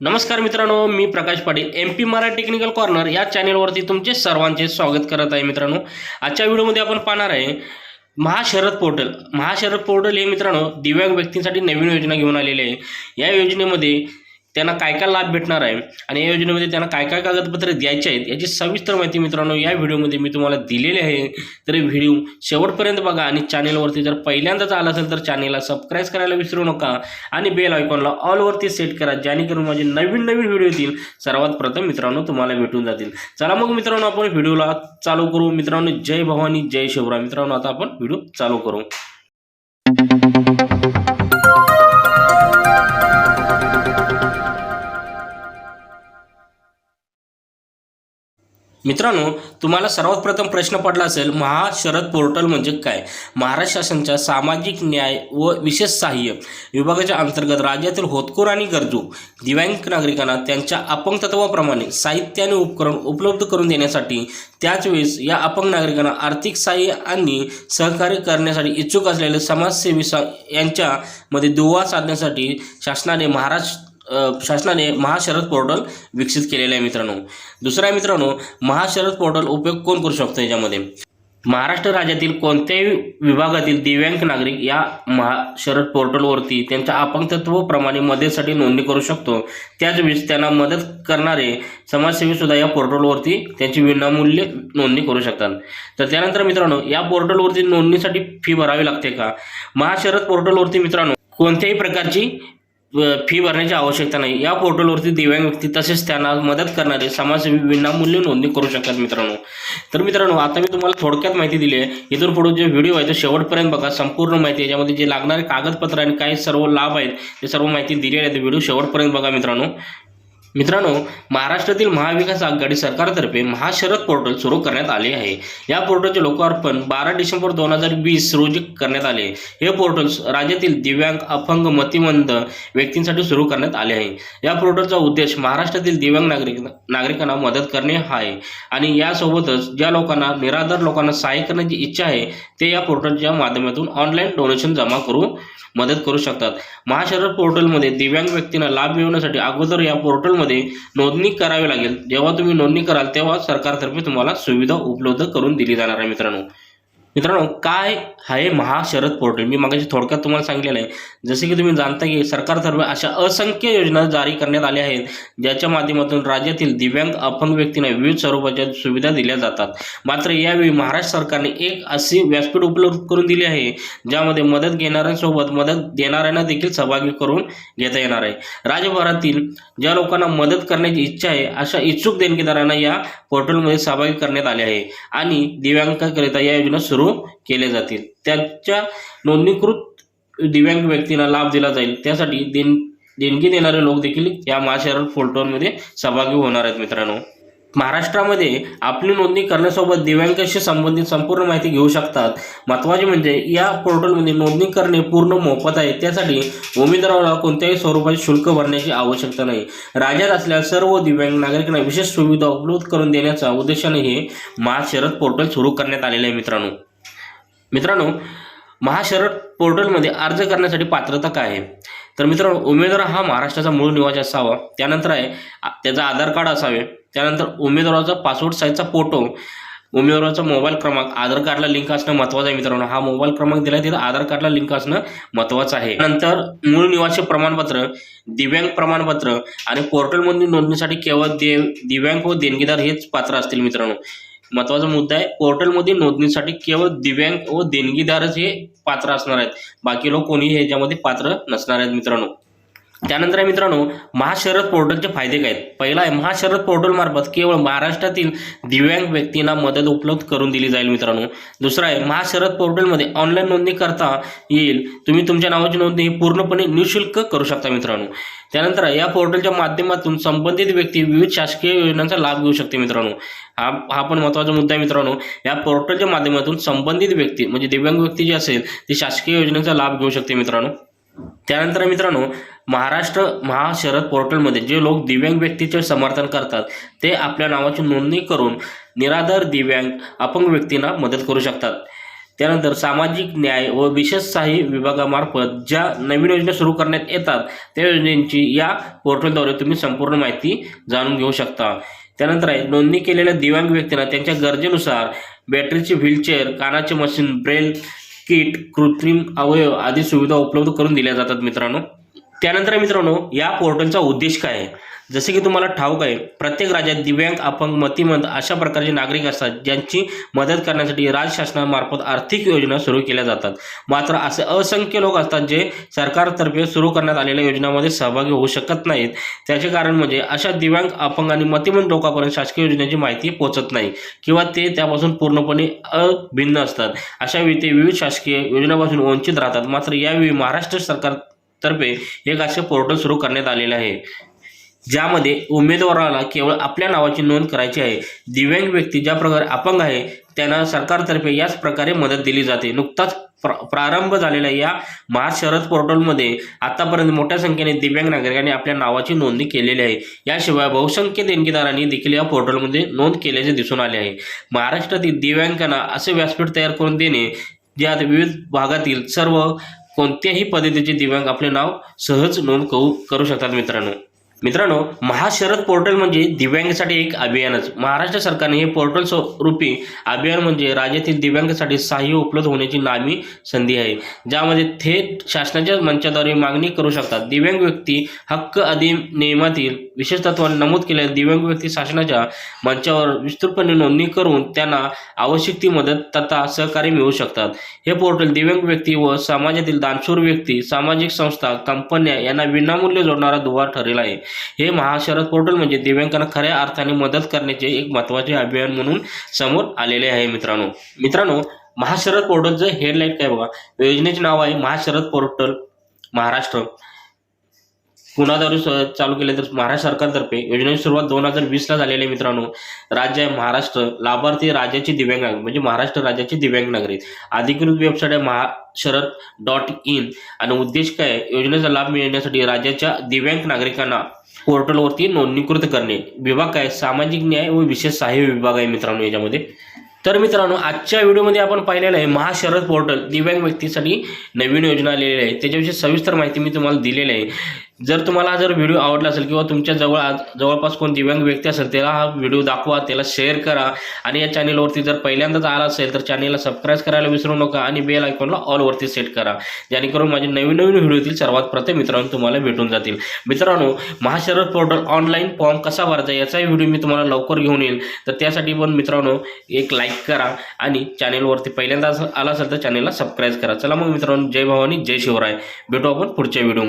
नमस्कार मित्रांनो मी Prakash Patil M P Marathi technical corner या चॅनेलवरती तुमचे सर्वांचे स्वागत करत आहे मित्रांनो. आजच्या व्हिडिओमध्ये आपण पाहणार आहे महाशरद पोर्टल. महाशरद पोर्टल हे मित्रांनो दिव्यांग व्यक्तींसाठी नवीन योजना घेऊन आलेली आहे. या योजनेमध्ये त्यांना काय काय लाभ भेटणार आहे? आणि या योजनेमध्ये त्यांना काय काय कागदपत्रे द्यायचे आहेत याची सविस्तर माहिती मित्रांनो या व्हिडिओमध्ये मी तुम्हाला दिलेली आहे. तर व्हिडिओ शेवटपर्यंत बघा आणि चॅनेलवरती जर पहिल्यांदाच आला असेल तर चॅनेलला सबस्क्राईब करायला विसरू नका आणि बेल आयकॉनला ऑलवरती सेट करा जेणेकरून माझे नवीन नवीन व्हिडिओ येतील. सर्वात प्रथम मित्रांनो तुम्हाला भेटून जातील. चला मग मित्रांनो आपण व्हिडिओला चालू करू. मित्रांनो जय भवानी जय शिवराय. मित्रांनो आता आपण व्हिडिओ चालू करू. मित्रांनो तुम्हाला सर्वात प्रथम प्रश्न पडला असेल महाशरद पोर्टल म्हणजे काय? महाराष्ट्र शासनाच्या सामाजिक न्याय व विशेष सहाय्य विभागाच्या अंतर्गत राज्यातील होतकोर आणि गरजू दिव्यांग नागरिकांना त्यांच्या अपंगतत्वाप्रमाणे साहित्य आणि उपकरण उपलब्ध करून देण्यासाठी त्याच वेळेस या अपंग नागरिकांना आर्थिक सहाय्य आणि सहकार्य करण्यासाठी इच्छुक असलेले समाजसेवी सा यांच्यामध्ये दुवा साधण्यासाठी शासनाने महाराष्ट्र शासनाने महाशरद पोर्टल विकसित केलेलं आहे मित्रांनो. दुसरा मित्रांनो महाशरद पोर्टल उपयोग कोण करू शकतो याच्यामध्ये? महाराष्ट्र राज्यातील कोणत्याही विभागातील दिव्यांग नागरिक या महाशरद पोर्टलवरती त्यांच्या अपंगत्वाप्रमाणे मदतीसाठी नोंदणी करू शकतो. त्याच वेळेस त्यांना मदत करणारे समाजसेवी सुद्धा या पोर्टलवरती त्यांची विनामूल्य नोंदणी करू शकतात. तर त्यानंतर मित्रांनो या पोर्टलवरती नोंदणीसाठी फी भरावी लागते का? महाशरद पोर्टलवरती मित्रांनो कोणत्याही प्रकारची फी भरण्याची आवश्यकता नाही. या पोर्टलवरती दिव्यांग व्यक्ती तसेच त्यांना मदत करणारे समाजसेवी विनामूल्य नोंदणी करू शकतात मित्रांनो. तर मित्रांनो आता मी तुम्हाला थोडक्यात माहिती दिली आहे. इथून पुढे जे व्हिडिओ आहे तो शेवटपर्यंत बघा. संपूर्ण माहिती आहे. याच्यामध्ये जे लागणारे कागदपत्र आणि काही सर्व लाभ आहेत ते सर्व माहिती दिलेली आहे ते व्हिडिओ शेवटपर्यंत बघा मित्रांनो. मित्रांनो महाराष्ट्रातील महाविकास आघाडी सरकारतर्फे महाशरद पोर्टल सुरू करण्यात आले आहे. या पोर्टलचे लोकार्पण बारा डिसेंबर दोन हजार वीस रोजी करण्यात आले. हे पोर्टल राज्यातील दिव्यांग अपंग मतिमंद व्यक्तींसाठी सुरू करण्यात आले आहे. या पोर्टलचा उद्देश महाराष्ट्रातील दिव्यांग नागरिक नागरिकांना मदत करणे हा आहे आणि यासोबतच ज्या लोकांना निराधार लोकांना सहाय्य करण्याची इच्छा आहे ते या पोर्टलच्या माध्यमातून ऑनलाईन डोनेशन जमा करू मदत करू शकतात. महाशरद पोर्टलमध्ये दिव्यांग व्यक्तींना लाभ मिळवण्यासाठी अगोदर या पोर्टलमध्ये नोंदणी करावी लागेल. जेव्हा तुम्ही नोंदणी कराल तेव्हा सरकारतर्फे तुम्हाला सुविधा उपलब्ध करून दिली जाणार आहे मित्रांनो. मित्रांनो काय आहे महाशरद पोर्टल? मी मागाशी थोडक्यात तुम्हाला सांगितलेलं आहे. जसे की तुम्ही जाणता की सरकारतर्फे अशा असंख्य योजना जारी करण्यात आल्या आहेत ज्याच्या माध्यमातून राज्यातील दिव्यांग अपंग व्यक्तींना विविध स्वरूपाच्या सुविधा दिल्या जातात. मात्र यावेळी महाराष्ट्र सरकारने एक अशी व्यासपीठ उपलब्ध करून दिली आहे ज्यामध्ये मदत घेणाऱ्यांसोबत मदत देणाऱ्यांना देखील सहभागी करून घेता येणार आहे. राज्यभरातील ज्या लोकांना मदत करण्याची इच्छा आहे अशा इच्छुक देणगीदारांना या पोर्टलमध्ये सहभागी करण्यात आले आहे. आणि दिव्यांगाकरिता या योजना सुरू केल्या जातील. त्याच्या नोंदणीकृत दिव्यांग व्यक्तींना लाभ दिला जाईल. त्यासाठी देण देणगी देणारे लोक देखील या महाशहर पोर्टलमध्ये सहभागी होणार आहेत मित्रांनो. महाराष्ट्रामध्ये आपली नोंदणी करण्यासोबत दिव्यांगाशी संबंधित संपूर्ण माहिती घेऊ शकतात. महत्त्वाचे म्हणजे या पोर्टलमध्ये नोंदणी करणे पूर्ण मोफत आहे. त्यासाठी उमेदवाराला कोणत्याही स्वरूपाचे शुल्क भरण्याची आवश्यकता नाही. राज्यात असलेल्या सर्व दिव्यांग नागरिकांना विशेष सुविधा उपलब्ध करून देण्याच्या उद्देशाने हे महाशरद पोर्टल सुरू करण्यात आलेले आहे मित्रांनो. मित्रांनो महाशरद पोर्टलमध्ये अर्ज करण्यासाठी पात्रता काय आहे? तर मित्रांनो उमेदवार हा महाराष्ट्राचा मूळ निवासी असावा. त्यानंतर आहे त्याचा आधार कार्ड असावे. त्यानंतर उमेदवाराचा पासपोर्ट साईजचा फोटो उमेदवाराचा मोबाईल क्रमांक आधार कार्डला लिंक असणं महत्त्वाचं आहे मित्रांनो. हा मोबाईल क्रमांक दिला तिथं आधार कार्डला लिंक असणं महत्त्वाचं आहे. नंतर मूळ निवासी प्रमाणपत्र दिव्यांग प्रमाणपत्र आणि पोर्टलमधून नोंदणीसाठी केवळ देव दिव्यांग व देणगीदार हेच पात्र असतील मित्रांनो. महत्त्वाचा मुद्दा आहे. पोर्टलमध्ये नोंदणीसाठी केवळ दिव्यांग व देणगीदारच हे पात्र असणार आहेत. बाकी लोक कोणी ह्याच्यामध्ये पात्र नसणार आहेत मित्रांनो. त्यानंतर आहे मित्रांनो महाशरद पोर्टलचे फायदे काय आहेत? पहिला आहे महाशरद पोर्टलमार्फत केवळ महाराष्ट्रातील दिव्यांग व्यक्तींना मदत उपलब्ध करून दिली जाईल मित्रांनो. दुसरा आहे महाशरद पोर्टलमध्ये ऑनलाईन नोंदणी करता येईल. तुम्ही तुमच्या नावाची नोंदणी पूर्णपणे निशुल्क करू शकता मित्रांनो. त्यानंतर या पोर्टलच्या माध्यमातून संबंधित व्यक्ती विविध शासकीय योजनांचा लाभ घेऊ शकते मित्रांनो. हा हा पण महत्त्वाचा मुद्दा आहे मित्रांनो. या पोर्टलच्या माध्यमातून संबंधित व्यक्ती म्हणजे दिव्यांग व्यक्ती जी असेल ती शासकीय योजनेचा लाभ घेऊ शकते मित्रांनो. त्यानंतर मित्रांनो महाराष्ट्र महाशरद पोर्टलमध्ये जे लोक दिव्यांग व्यक्तीचे समर्थन करतात ते आपल्या नावाची नोंदणी करून निराधार दिव्यांग अपंग व्यक्तींना मदत करू शकतात. त्यानंतर सामाजिक न्याय व विशेष सहाय्य विभागामार्फत ज्या नवीन योजना सुरू करण्यात येतात त्या योजनेची या पोर्टलद्वारे तुम्ही संपूर्ण माहिती जाणून घेऊ शकता. त्यानंतर आहे नोंदणी केलेल्या दिव्यांग व्यक्तींना त्यांच्या गरजेनुसार बॅटरीची व्हीलचेअर कानाचे मशीन ब्रेल किट कृत्रिम अवयव आदी सुविधा उपलब्ध करून दिल्या जातात मित्रांनो. त्यानंतर मित्रांनो या पोर्टलचा उद्देश काय आहे? जसे की तुम्हाला ठाऊक आहे प्रत्येक राज्यात दिव्यांग अपंग मतिमंद अशा प्रकारचे नागरिक असतात ज्यांची मदत करण्यासाठी राज्य शासनामार्फत आर्थिक योजना सुरू केल्या जातात. मात्र असे असंख्य लोक असतात जे सरकारतर्फे सुरू करण्यात आलेल्या योजनांमध्ये सहभागी होऊ शकत नाहीत. त्याचे कारण म्हणजे अशा दिव्यांग अपंग आणि मतिमंद लोकांपर्यंत शासकीय योजनेची माहिती पोहोचत नाही किंवा ते त्यापासून पूर्णपणे अभिन्न असतात. अशा वेळी ते विविध शासकीय योजनांपासून वंचित राहतात. मात्र यावेळी महाराष्ट्र सरकार तर्फे एक असे पोर्टल सुरू करण्यात आलेले आहे. ज्यामध्ये उमेदवाराला केवळ आपल्या नावाची नोंद करायची आहे. दिव्यांग व्यक्ती ज्या प्रकारे अपंग आहे त्यांना सरकारतर्फे याच प्रकारे मदत दिली जाते. नुकताच प्र प्रारंभ झालेल्या या महाशरद पोर्टलमध्ये आतापर्यंत मोठ्या संख्येने दिव्यांग नागरिकांनी आपल्या नावाची नोंदणी केलेली आहे. याशिवाय बहुसंख्य देणगीदारांनी देखील या पोर्टलमध्ये नोंद केल्याचे दिसून आले आहे. महाराष्ट्रातील दिव्यांगांना असे व्यासपीठ तयार करून देणे ज्यात विविध भागातील सर्व कोणत्याही पद्धतीचे दिव्यांग आपले नाव सहज नोंद करू करू शकतात मित्रांनो. मित्रांनो महाशरद पोर्टल म्हणजे दिव्यांगासाठी एक अभियानच. महाराष्ट्र सरकारने हे पोर्टल स्वरूपी अभियान म्हणजे राज्यातील दिव्यांगासाठी सहाय्य उपलब्ध होण्याची नामी संधी आहे. ज्यामध्ये थेट शासनाच्या मंचाद्वारे मागणी करू शकतात. दिव्यांग व्यक्ती हक्क अधिनियमातील विशेष तत्वाने नमूद केलेल्या दिव्यांग व्यक्ती शासनाच्या मंचावर विस्तृतपणे नोंदणी करून त्यांना आवश्यक ती मदत तथा सहकार्य मिळू शकतात. हे पोर्टल दिव्यांग व्यक्ती व समाजातील दानशूर व्यक्ती सामाजिक संस्था कंपन्या यांना विनामूल्य जोडणारा दुवा ठरेल आहे. हे महाशरद पोर्टल म्हणजे दिव्यांगांना खऱ्या अर्थाने मदत करण्याचे एक महत्त्वाचे अभियान म्हणून समोर आलेले आहे मित्रांनो. मित्रांनो महाशरद पोर्टलचं हेडलाईट काय बघा? योजनेचे नाव आहे महाशरद पोर्टल महाराष्ट्र. कुणाद्वारे स- चालू केले तर महाराष्ट्र सरकारतर्फे योजनेची सुरुवात दोन हजार वीसला झालेली आहे मित्रांनो. राज्य आहे महाराष्ट्र. लाभार्थी राज्याची दिव्यांग नागरिक. म्हणजे महाराष्ट्र राज्याचे दिव्यांग नागरिक. अधिकृत वेबसाईट आहे महाशरद डॉट इन आणि उद्देश काय आहे? योजनेचा लाभ मिळण्यासाठी राज्याच्या दिव्यांग नागरिकांना पोर्टलवरती नोंदणीकृत करणे. विभाग काय? सामाजिक न्याय व विशेष सहाय्य विभाग आहे मित्रांनो याच्यामध्ये. तर मित्रांनो आजच्या व्हिडिओमध्ये आपण पाहिलेलं आहे महाशरद पोर्टल दिव्यांग व्यक्तीसाठी नवीन योजना आलेली आहे. त्याच्याविषयी सविस्तर माहिती मी तुम्हाला दिलेली आहे. जर तुम्हाला जर व्हिडिओ आवडला असेल किंवा तुमच्या जवळ आज- जवळपास कोण दिव्यांग व्यक्ती असेल त्याला हा व्हिडिओ दाखवा त्याला शेअर करा. आणि या चॅनेलवरती जर पहिल्यांदाच आला असेल तर चॅनेलला सबस्क्राईब करायला विसरू नका आणि बेल आयकॉनला ऑलवरती सेट करा. जेणेकरून माझे नवीन नवीन व्हिडिओ येतील सर्वात प्रथम मित्रांनो तुम्हाला भेटून जातील. मित्रांनो महाशरद पोर्टल ऑनलाईन फॉर्म कसा भरायचा याचाही व्हिडिओ मी तुम्हाला लवकर घेऊन येईल. तर त्यासाठी पण मित्रांनो एक लाईक करा आणि चॅनेलवरती पहिल्यांदा आला असेल तर चॅनेलला सबस्क्राईब करा. चला मग मित्रांनो जय भवानी जय शिवराय. भेटू आपण पुढच्या व्हिडिओ